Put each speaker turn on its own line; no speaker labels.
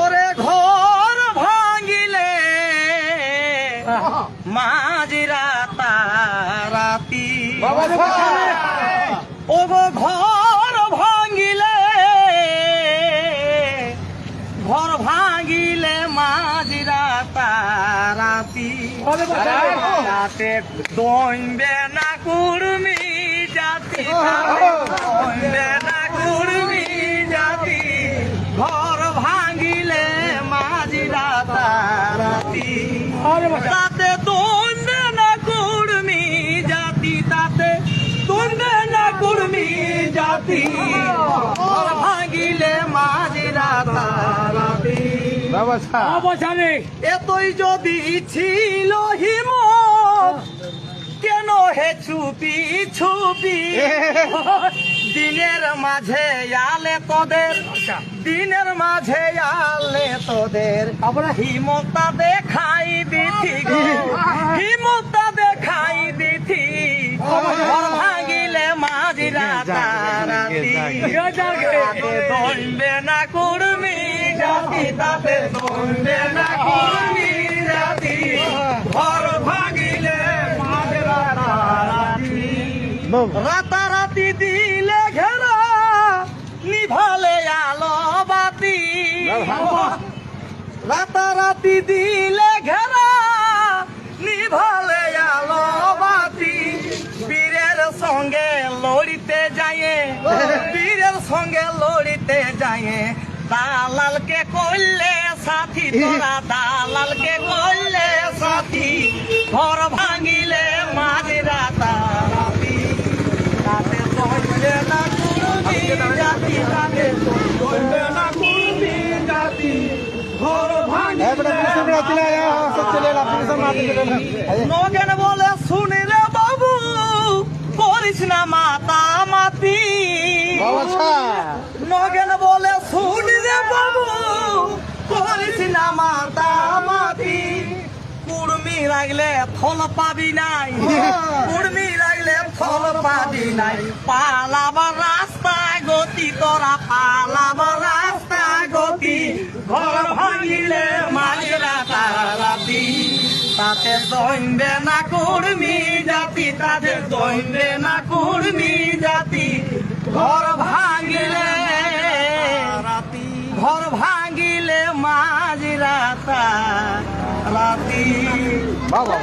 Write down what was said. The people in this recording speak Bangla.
ওরে ঘর ভাঙিলে মাঝিরা তারাতি। ও ঘর ভাঙিলে ঘর ভাঙিলে মাঝিরা তারাতি। যাতে দইবে না কুর্মি জাতি দইবে তাতে দইবে না কুর্মি জাতি তাতে না কুর্মি জাতি। ভাঙিলে মাঝিরা তারাতি। এতই যদি ছিল হিমত কেন হে ছুপি ছুপি? দিনের মাঝে আলে তোদের দিনের মাঝে আলে তোদের। আমরা হিমতা দেখাই দিছি হিমতা দেখাই দিছি ঘর ভাঙিলে মাঝিরা তারাতি দণ্ডে না কুর্মি জাতি তাতে দণ্ডে না কুর্মি জাতি। ঘর ভাঙিলে রাতারাতি দিলে ঘেরা নিভালে রাতারাতি দিলে ঘেরা, নিভলে আলো বাতি। বীরের সঙ্গে লড়িতে যায় বীরের সঙ্গে লড়িতে যায় দালালকে কইলে সাথী তোরা, দালালকে কইলে সাথী। ঘর ভাঙিলে নগেন বলে শুনি রে বাবু করিস না মাতা মাতি। নগেন বলে শুনি রে বাবু করিস না মাতা মাতি। কুড়মি লাগলে ফল পাবি নাই কুড়মি লাগলে ফল পাবি নাই। পালাবার রাস্তায় গতি তোরা পালাবার রাস্তায় গতি। ঘর ভাঙিলে তাতে দণ্ডে না কুড়মি জাতি তাতে দণ্ডে না কুড়মি জাতি। ঘর ভাঙিলে রাতি। ঘর ভাঙিলে মাঝরা তারাতি
বাবা।